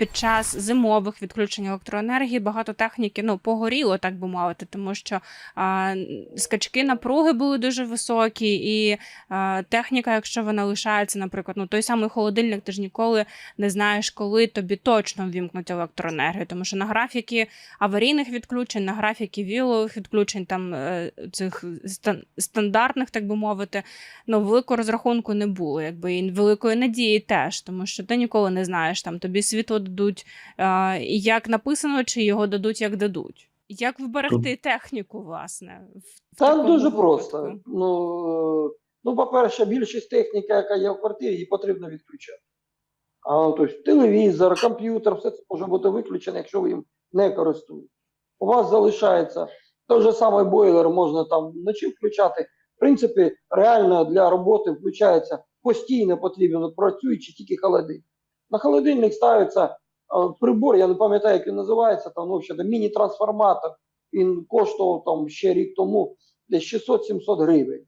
під час зимових відключень електроенергії багато техніки ну погоріло, так би мовити, тому що а, скачки напруги були дуже високі, і а, техніка, якщо вона лишається, наприклад, ну той самий холодильник, ти ж ніколи не знаєш, коли тобі точно ввімкнуть електроенергію, тому що на графіки аварійних відключень, на графіки вілових відключень, там е, цих стандартних, так би мовити, ну великого розрахунку не було, якби і великої надії теж, тому що ти ніколи не знаєш, там тобі світло дадуть е, як написано, чи його дадуть, як дадуть. Як вберегти техніку, власне? В, в дуже випадку? просто. Ну, е, ну, по-перше, більшість техніки, яка є в квартирі, її потрібно відключати. А, тобто телевізор, комп'ютер, все це може бути виключено, якщо ви їм не користуєтесь. У вас залишається той же самий бойлер, можна там вночі включати. В принципі, реально для роботи включається постійно потрібно працюючи тільки холодильник. На холодильник ставиться прибор, я не пам'ятаю, як він називається, там ну, міні-трансформатор. Він коштував там ще рік тому десь 600-700 гривень.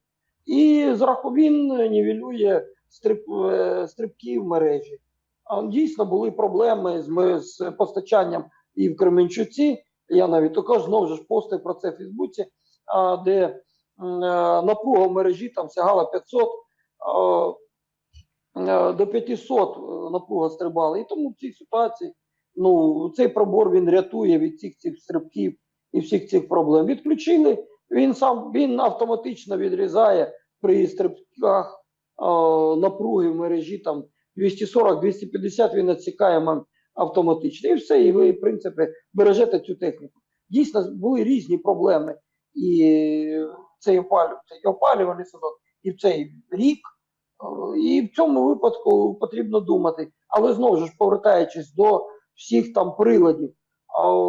І зраху він нівелює стрип, е, стрибки в мережі. А дійсно були проблеми з, з постачанням і в Кременчуці. Я навіть також знову ж постив про це в Фейсбуці, де е, напруга в мережі там сягала 500 е, до 500 напруга стрибала. І тому в цій ситуації ну, цей пробор він рятує від цих цих стрибків і всіх цих проблем. Відключили, він сам він автоматично відрізає при стрибках е, напруги в мережі там 240-250 він відсікає автоматично. І все, і ви, в принципі, бережете цю техніку. Дійсно, були різні проблеми. І цей опалювальний, сезон, і в цей рік. І в цьому випадку потрібно думати. Але знову ж повертаючись до всіх там приладів,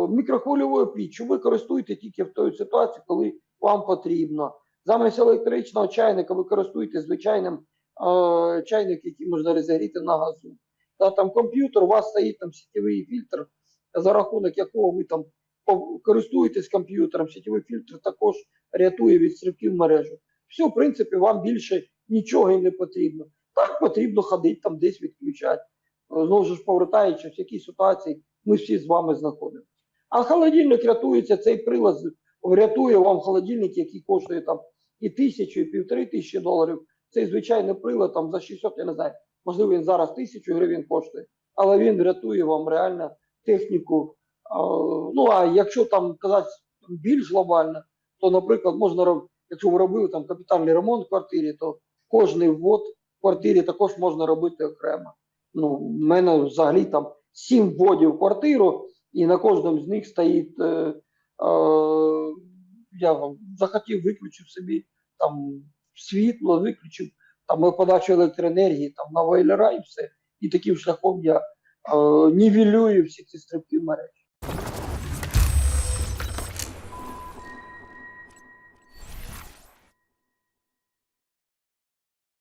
мікрохвильовою піччю ви користуєте тільки в той ситуації, коли вам потрібно. Замість електричного чайника ви користуєтесь звичайним е, чайник, який можна розігріти на газу. Та там комп'ютер, у вас стоїть там сітєвий фільтр, за рахунок якого ви там користуєтесь комп'ютером. Сітєвий фільтр також рятує від стрибків мережу. Все, в принципі, вам більше нічого і не потрібно. Так потрібно ходити там десь відключати. Знову ж повертаючись, в якій ситуації ми всі з вами знаходимося. А холодильник рятується, цей прилад врятує вам холодильник, який коштує там і тисячу, і півтори тисячі доларів. Цей звичайний прилад там за 600, я не знаю, можливо, він зараз тисячу гривень коштує, але він рятує вам реально техніку. Ну а якщо там казати більш глобально, то, наприклад, можна якщо ви робили там капітальний ремонт в квартирі, то кожний ввод в квартирі також можна робити окремо. Ну, в мене взагалі там сім вводів в квартиру, і на кожному з них стоїть. Е, е, я вам захотів, виключив собі там світло, виключив там подачу електроенергії там на вейлера і все. І таким шляхом я е, нівелюю всі ці стрибки в мережі.